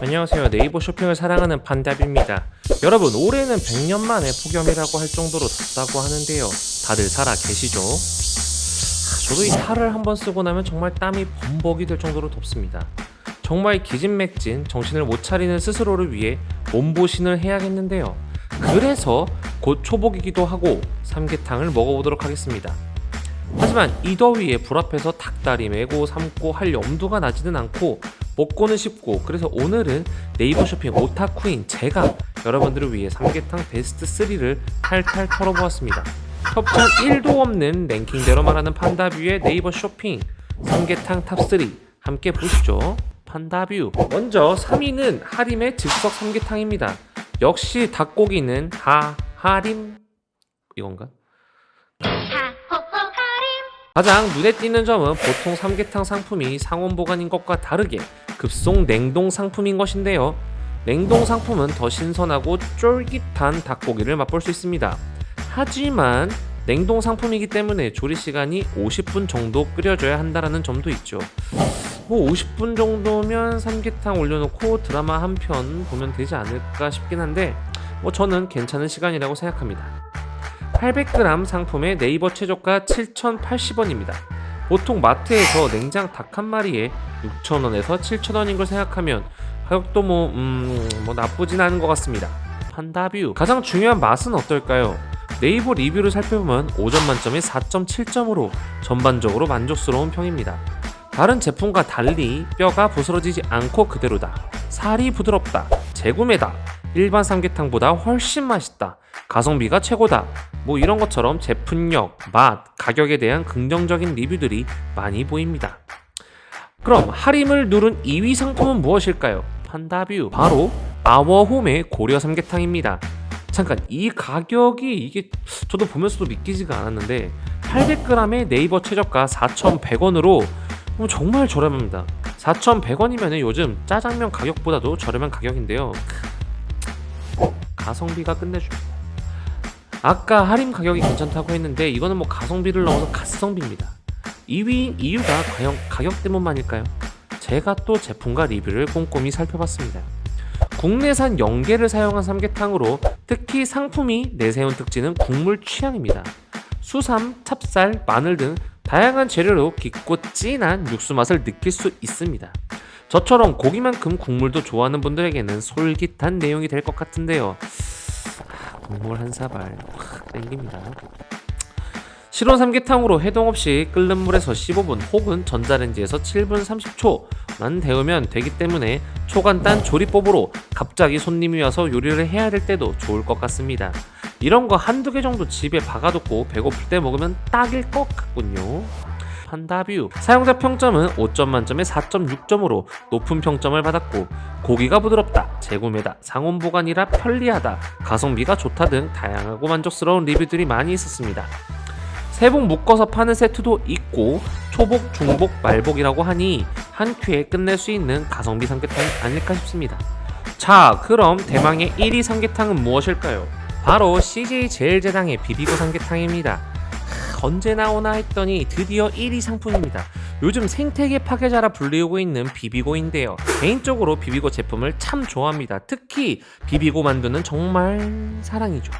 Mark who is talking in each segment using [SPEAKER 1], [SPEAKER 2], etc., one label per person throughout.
[SPEAKER 1] 안녕하세요. 네이버 쇼핑을 사랑하는 판답입니다. 여러분, 올해는 100년 만에 폭염이라고 할 정도로 덥다고 하는데요. 다들 살아 계시죠? 아, 저도 이 탈을 한번 쓰고 나면 정말 땀이 범벅이 될 정도로 덥습니다. 정말 기진맥진 정신을 못 차리는 스스로를 위해 몸보신을 해야겠는데요. 그래서 곧 초복이기도 하고 삼계탕을 먹어보도록 하겠습니다. 하지만 이 더위에 불 앞에서 닭다리 메고 삶고 할 염두가 나지는 않고 먹고는 싶고 그래서 오늘은 네이버 쇼핑 오타쿠인 제가 여러분들을 위해 삼계탕 베스트 3를 탈탈 털어보았습니다. 협찬 1도 없는 랭킹대로 말하는 판다뷰의 네이버 쇼핑 삼계탕 탑3 함께 보시죠. 판다뷰 먼저 3위는 하림의 즉석 삼계탕입니다. 역시 닭고기는 하 하림 이건가? 가장 눈에 띄는 점은 보통 삼계탕 상품이 상온 보관인 것과 다르게 급속 냉동 상품인 것인데요. 냉동 상품은 더 신선하고 쫄깃한 닭고기를 맛볼 수 있습니다. 하지만 냉동 상품이기 때문에 조리 시간이 50분 정도 끓여줘야 한다는 점도 있죠. 뭐 50분 정도면 삼계탕 올려놓고 드라마 한 편 보면 되지 않을까 싶긴 한데 뭐 저는 괜찮은 시간이라고 생각합니다. 800g 상품의 네이버 최저가 7,080원입니다. 보통 마트에서 냉장 닭 한 마리에 6,000원에서 7,000원인 걸 생각하면 가격도 뭐, 음, 뭐 나쁘진 않은 것 같습니다. 판다뷰. 가장 중요한 맛은 어떨까요? 네이버 리뷰를 살펴보면 5점 만점에 4.7점으로 전반적으로 만족스러운 평입니다. 다른 제품과 달리 뼈가 부스러지지 않고 그대로다. 살이 부드럽다. 재구매다. 일반 삼계탕보다 훨씬 맛있다. 가성비가 최고다. 뭐 이런 것처럼 제품력, 맛, 가격에 대한 긍정적인 리뷰들이 많이 보입니다. 그럼 하림을 누른 2위 상품은 무엇일까요? 판다뷰 바로 아워홈의 고려 삼계탕입니다. 잠깐 이 가격이 이게 저도 보면서도 믿기지가 않았는데 800g의 네이버 최저가 4,100원으로 정말 저렴합니다. 4,100원이면 요즘 짜장면 가격보다도 저렴한 가격인데요. 가성비가 끝내줍니다. 아까 할인 가격이 괜찮다고 했는데 이거는 뭐 가성비를 넘어서 가성비입니다. 2위인 이유가 과연 가격 때문만일까요? 제가 또 제품과 리뷰를 꼼꼼히 살펴봤습니다. 국내산 연계를 사용한 삼계탕으로 특히 상품이 내세운 특징은 국물 취향입니다. 수삼, 찹쌀, 마늘 등 다양한 재료로 깊고 진한 육수 맛을 느낄 수 있습니다. 저처럼 고기만큼 국물도 좋아하는 분들에게는 솔깃한 내용이 될 것 같은데요. 아, 국물 한 사발 확 땡깁니다. 실온 삼계탕으로 해동 없이 끓는 물에서 15분 혹은 전자레인지에서 7분 30초만 데우면 되기 때문에 초간단 조리법으로 갑자기 손님이 와서 요리를 해야 될 때도 좋을 것 같습니다. 이런 거 한두 개 정도 집에 박아두고 배고플 때 먹으면 딱일 것 같군요. 판다뷰 사용자 평점은 5점 만점에 4.6점으로 높은 평점을 받았고 고기가 부드럽다, 재구매다, 상온 보관이라 편리하다, 가성비가 좋다 등 다양하고 만족스러운 리뷰들이 많이 있었습니다. 세복 묶어서 파는 세트도 있고 초복, 중복, 말복이라고 하니 한 큐에 끝낼 수 있는 가성비 삼계탕이 아닐까 싶습니다. 자, 그럼 대망의 1위 삼계탕은 무엇일까요? 바로 CJ 제일제당의 비비고 삼계탕입니다. 언제 나오나 했더니 드디어 1위 상품입니다. 요즘 생태계 파괴자라 불리우고 있는 비비고인데요. 개인적으로 비비고 제품을 참 좋아합니다. 특히 비비고 만두는 정말 사랑이죠.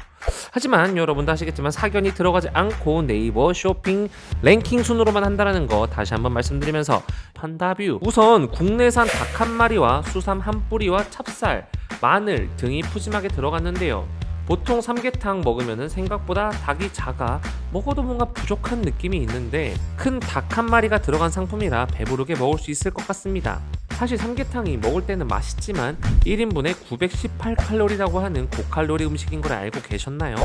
[SPEAKER 1] 하지만 여러분도 아시겠지만 사견이 들어가지 않고 네이버 쇼핑 랭킹 순으로만 한다는 거 다시 한번 말씀드리면서 판다뷰 우선 국내산 닭 한 마리와 수삼 한 뿌리와 찹쌀, 마늘 등이 푸짐하게 들어갔는데요. 보통 삼계탕 먹으면 생각보다 닭이 작아 먹어도 뭔가 부족한 느낌이 있는데 큰 닭 한 마리가 들어간 상품이라 배부르게 먹을 수 있을 것 같습니다. 사실 삼계탕이 먹을 때는 맛있지만 1인분에 918칼로리라고 하는 고칼로리 음식인 걸 알고 계셨나요?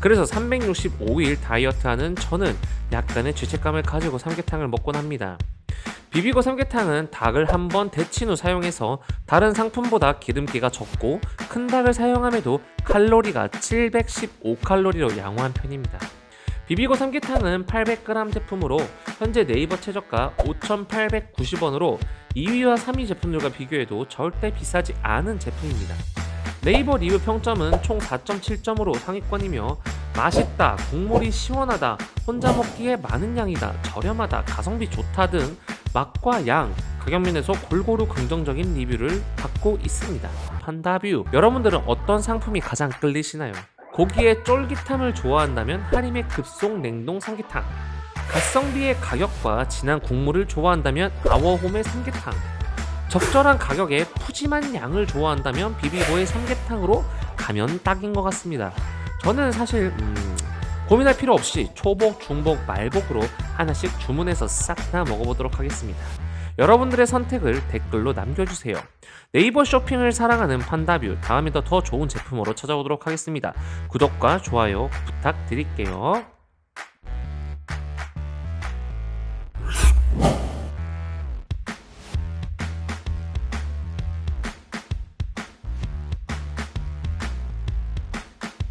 [SPEAKER 1] 그래서 365일 다이어트하는 저는 약간의 죄책감을 가지고 삼계탕을 먹곤 합니다. 비비고 삼계탕은 닭을 한 번 데친 후 사용해서 다른 상품보다 기름기가 적고 큰 닭을 사용함에도 칼로리가 715칼로리로 양호한 편입니다. 비비고 삼계탕은 800g 제품으로 현재 네이버 최저가 5,890원으로 2위와 3위 제품들과 비교해도 절대 비싸지 않은 제품입니다. 네이버 리뷰 평점은 총 4.7점으로 상위권이며 맛있다, 국물이 시원하다, 혼자 먹기에 많은 양이다, 저렴하다, 가성비 좋다 등 맛과 양, 가격면에서 골고루 긍정적인 리뷰를 받고 있습니다. 판다뷰 여러분들은 어떤 상품이 가장 끌리시나요? 고기의 쫄깃함을 좋아한다면 하림의 급속 냉동 삼계탕 가성비의 가격과 진한 국물을 좋아한다면 아워홈의 삼계탕 적절한 가격에 푸짐한 양을 좋아한다면 비비고의 삼계탕으로 가면 딱인 것 같습니다. 저는 사실 음, 고민할 필요 없이 초복, 중복, 말복으로 하나씩 주문해서 싹 다 먹어보도록 하겠습니다. 여러분들의 선택을 댓글로 남겨주세요. 네이버 쇼핑을 사랑하는 판다뷰 다음에 더 좋은 제품으로 찾아오도록 하겠습니다. 구독과 좋아요 부탁드릴게요.